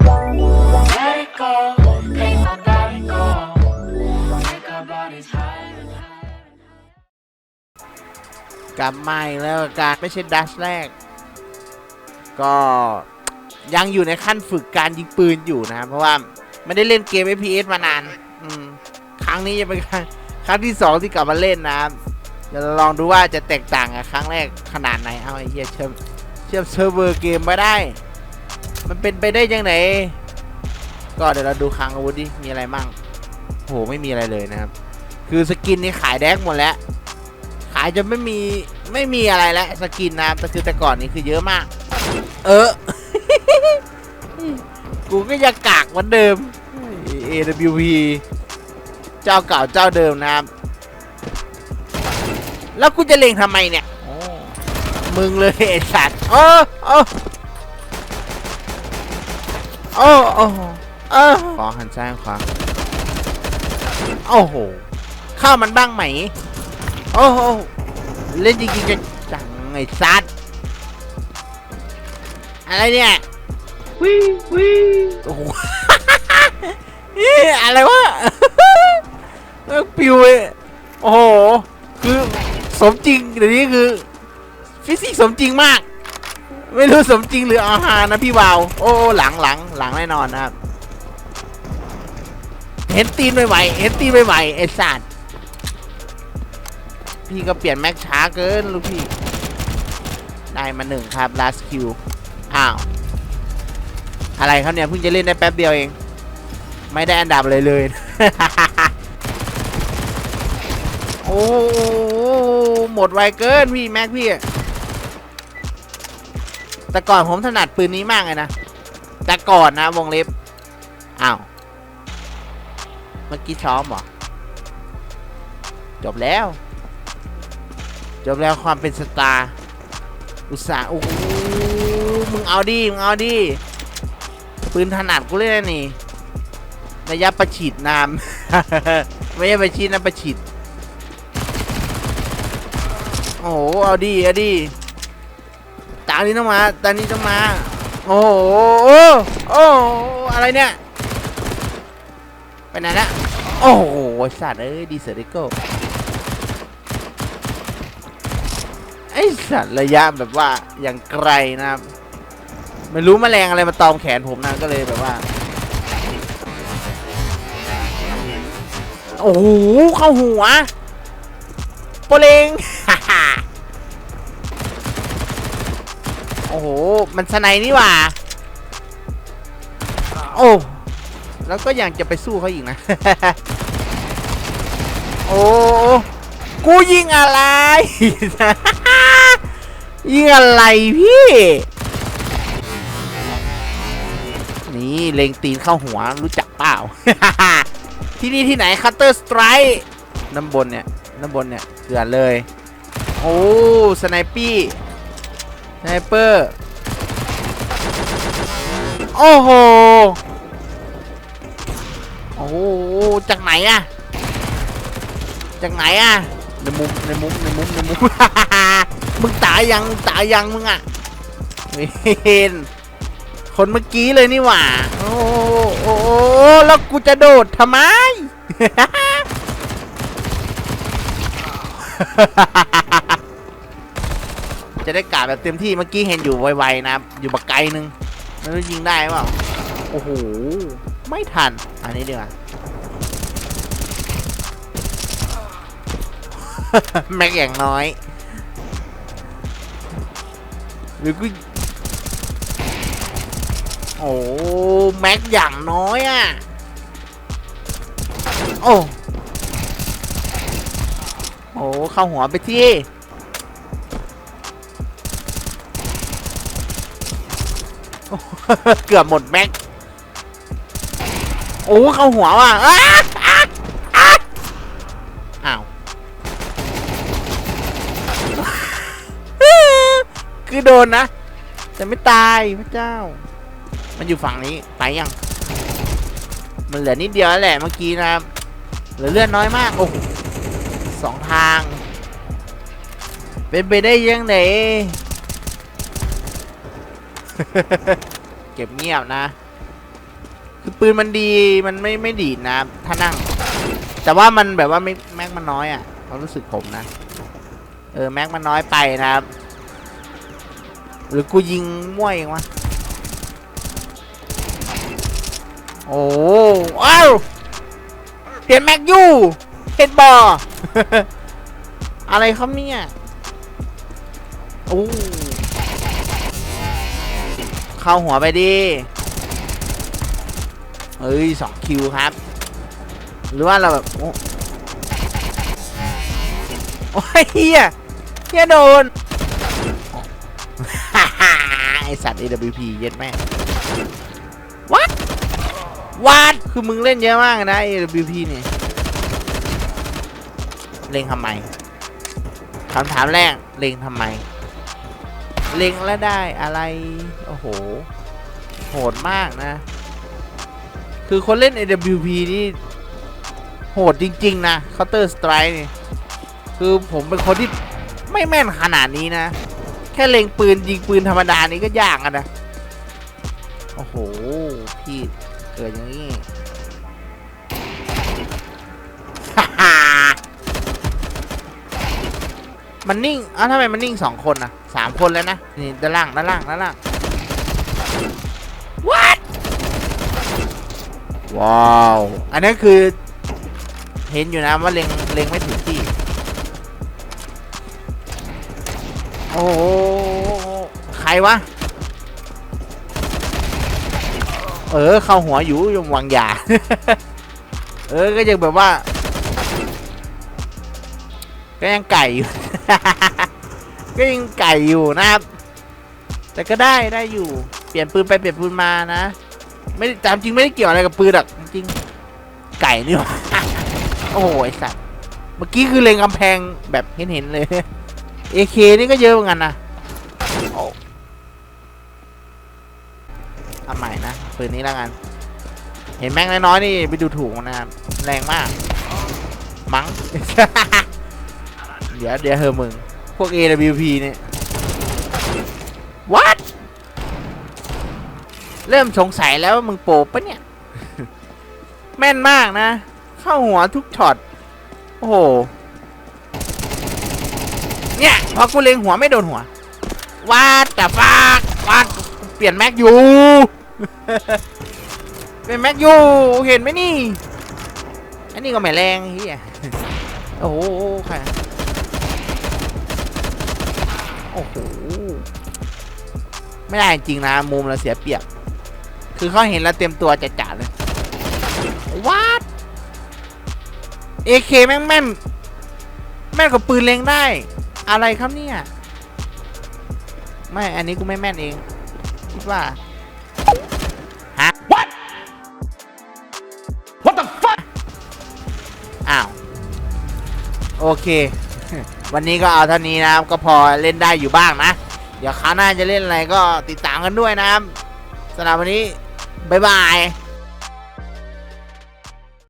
Let it go, make my body go. Make our bodies higher and higher. กลับมาอีกแล้วกับการไม่ใช่ดัชแรก ก็ยังอยู่ในขั้นฝึกการยิงปืนอยู่นะครับเพราะว่าไม่ได้เล่นเกม FPS มานาน อืมครั้งนี้จะเป็นครั้งครั้งที่สองที่กลับมาเล่นนะครับเดี๋ยวเราลองดูว่าจะแตกต่างกับครั้งแรกขนาดไหน เอาไอ้เหี้ยเชื่อมเชื่อมเซิร์ฟเวอร์เกมไม่ได้ มันเป็นไปได้ยังไงก็เดี๋ยวเราดูคลังอาวุธดิมีอะไรมั่งโหไม่มีอะไรเลยนะครับ คือสกินนี่ขายแดกหมดแล้ว ขายจนไม่มีไม่มีอะไรแล้วสกินนะครับแต่คือแต่ก่อนนี่คือเยอะมาก เออ กูก็ยังกากเหมือนเดิม AWP เจ้าเก่าเจ้าเดิมนะครับ แล้วกูจะเล็งทำไมเนี่ยมึงเลยไอ้สัตว์โอ้โอ้ โอ้โอ้โอ้ขอหันซ้ายหันขวาโอ้โหเข้ามันบ้างไหม โอ้โหเล่นจริงๆจะจังไอ้ซัดอะไรเนี่ยวิวิโอ้โหเอ๊ะอะไรวะเออปิวเลยโอ้โห คือสมจริงเดี๋ยวนี้คือ ฟิสิกส์สมจริงมาก ไม่รู้สมจริงหรืออาหารนะพี่วาว โอ้หลังหลังหลังแน่นอนนะครับ เห็นตีนไม่ไหวเห็นตีนไม่ไหวไอ้สัตว์พี่ก็เปลี่ยนแม็กช้าเกินลูกพี่ ได้มาหนึ่งครับ last kill อ้าว อะไรครับเนี่ยเพิ่งจะเล่นได้แป๊บเดียวเอง ไม่ได้อันดับเลยเลย โอ้หหมดไวเกินพี่แม็กพี่ แต่ก่อนผมถนัดปืนนี้มากเลยนะ แต่ก่อนนะวงเล็บ อ้าว เมื่อกี้ช้อมหรอ จบแล้ว จบแล้วความเป็นสตาร์ อุตส่าห์โอ้โหมึงเอาดิ มึงเอาดิ ปืนถนัดกูเลยนะนี่ระยะประชิดนามไม่ใช่ประชิดนะประชิด โอ้โห เอาดิ เอาดิ ตามนี้ต้องมาตามนี้ต้องมา โอ้โหโอ้โอ้อะไรเนี่ยไปไหนละโอ้โหสัตว์เอ้ยดีเซอร์เดโก้ไอสัตว์ระยะแบบว่าอย่างไกลนะครับไม่รู้แมลงอะไรมาตอมแขนผมนะก็เลยแบบว่า โอ้โหเข้าหัวโปเลง อ้โห มันสไนนี่หว่า โอ้ แล้วก็ยังจะไปสู้เขาอีกนะ โอ้ กูยิงอะไร ยิงอะไรพี่ นี่เล็งตีนเข้าหัวรู้จักเปล่า ที่นี่ที่ไหนคัตเตอร์สไตร์น้ำบนเนี่ย น้ำบนเนี่ยเถื่อนเลย โอ้ สไนปี้ สไนเปอร์ โอ้โห โอ้โห จากไหนอะจากไหนอะในมุม ในมุม ในมุม ในมุม มึงตายยังมึงตายยังมึงอะไม่เห็นคนเมื่อกี้เลยนี่หว่า โอ้โหโอ้โหแล้วกูจะโดดทำไม จะได้กาดแบบเต็มที่เมื่อกี้เห็นอยู่ไวๆนะครับอยู่บักไกลนึงไม่รู้ยิงได้เปล่าโอ้โหไม่ทันอันนี้ดีกว่าแม็กอย่างน้อยหรือกูโอ้แม็กอย่างน้อยอะโอ้โอ้เข้าหัวไปที่ เกือบหมดแม็ก โอ้เข้าหัวว่ะอ้าอ้าอ้าอ้าว คือโดนนะ แต่ไม่ตายพระเจ้า มันอยู่ฝั่งนี้ ไปยัง มันเหลือนิดเดียวแหละเมื่อกี้นะครับ เหลือเลือดน้อยมาก โอ้สองทาง เป็นไปได้ยังไง เก็บเงียบนะ คือปืนมันดีมันไม่ไม่ดีดนะ ถ้านั่ง แต่ว่ามันแบบว่าไม่แม็กมันน้อยอะ่ะความรู้สึกผมนะ เออแม็กมันน้อยไปนะครับ หรือกูยิงมั่วเองวะโอ้อ้าวเห็นแม็กยูเห็นบออะไรครับเนี่ยโอ้ เข้าหัวไปดิ เฮ้ยสองคิวครับ หรือว่าเราแบบโอ้โอ้ยเฮียเฮียโดน ไอสัตว์ AWP เย็ดแม่วัดวัดคือมึงเล่นเยอะมากนะ AWP เนี่ย เล็งทำไมคำถามแรก เล็งทำไม เล็งแล้วได้อะไร โอ้โห โหดมากนะ คือคนเล่น AWP นี่ โหดจริง ๆ นะ Counter Strike นี่ คือผมเป็นคนที่ไม่แม่นขนาดนี้นะ แค่เล็งปืน ยิงปืนธรรมดานี่ก็ยากอะนะ โอ้โห พี่เกิดอย่างนี้ มันนิ่งอ้าวทำไมมันนิ่งสองคนนะสามคนแล้วนะ นี่ด้านล่างด้านล่างด้านล่าง what ว้าว อันนั้นคือ เห็นอยู่นะว่าเล็งเล็งไม่ถึงที่ โอ้โหใครวะ เออ เข้าหัวอยู่ยมวางยา เออ ก็ยังแบบว่า ก็ยังไก่อยู่ ก็ยังไก่อยู่นะครับ แต่ก็ได้ได้อยู่ เปลี่ยนปืนไปเปลี่ยนปืนมานะ ไม่ได้ตามจริงไม่ได้เกี่ยวอะไรกับปืนหรอกจริงไก่นี่หว่าโอ้โหไอสัตว์เมื่อกี้คือเลงกำแพงแบบเห็นเห็นๆเลย AK นี่ก็เยอะเหมือนกันนะโอ้เอาใหม่นะปืนนี้แล้วกัน เห็นแม่งน้อยๆนี่ไปดูถูกนนะครับแรงมาก มั้ง เดี๋ยวเดี๋ยวเฮอมึง พวก AWP เนี่ย what เริ่มสงสัยแล้วว่ามึงโปรปะเนี่ย แม่นมากนะ เข้าหัวทุกช็อต โอ้โห เนี่ย พอกูเล็งหัวไม่โดนหัววาดแต่ฟากวาดเปลี่ยนแม็กอยู่ เป็นแม็กอยู่ เห็นไหมนี่ อันนี้ก็ไม่แรงเฮียโอ้โหใคร อ้โห ไม่ได้จริงนะ มุมเราเสียเปรียบ คือเขาเห็นแล้วเต็มตัวจะจัดเลยวัดเอเคแม่งแม่นแม่นกว่าปืนเล็งได้ อะไรครับเนี่ย ไม่ อันนี้กูไม่แม่นเอง คิดว่าฮะ What What the fuck อ้าว โอเค วันนี้ก็เอาเท่านี้นะครับก็พอเล่นได้อยู่บ้างนะ เดี๋ยวคราวหน้าจะเล่นอะไรก็ติดตามกันด้วยนะครับสำหรับวันนี้บ๊ายบาย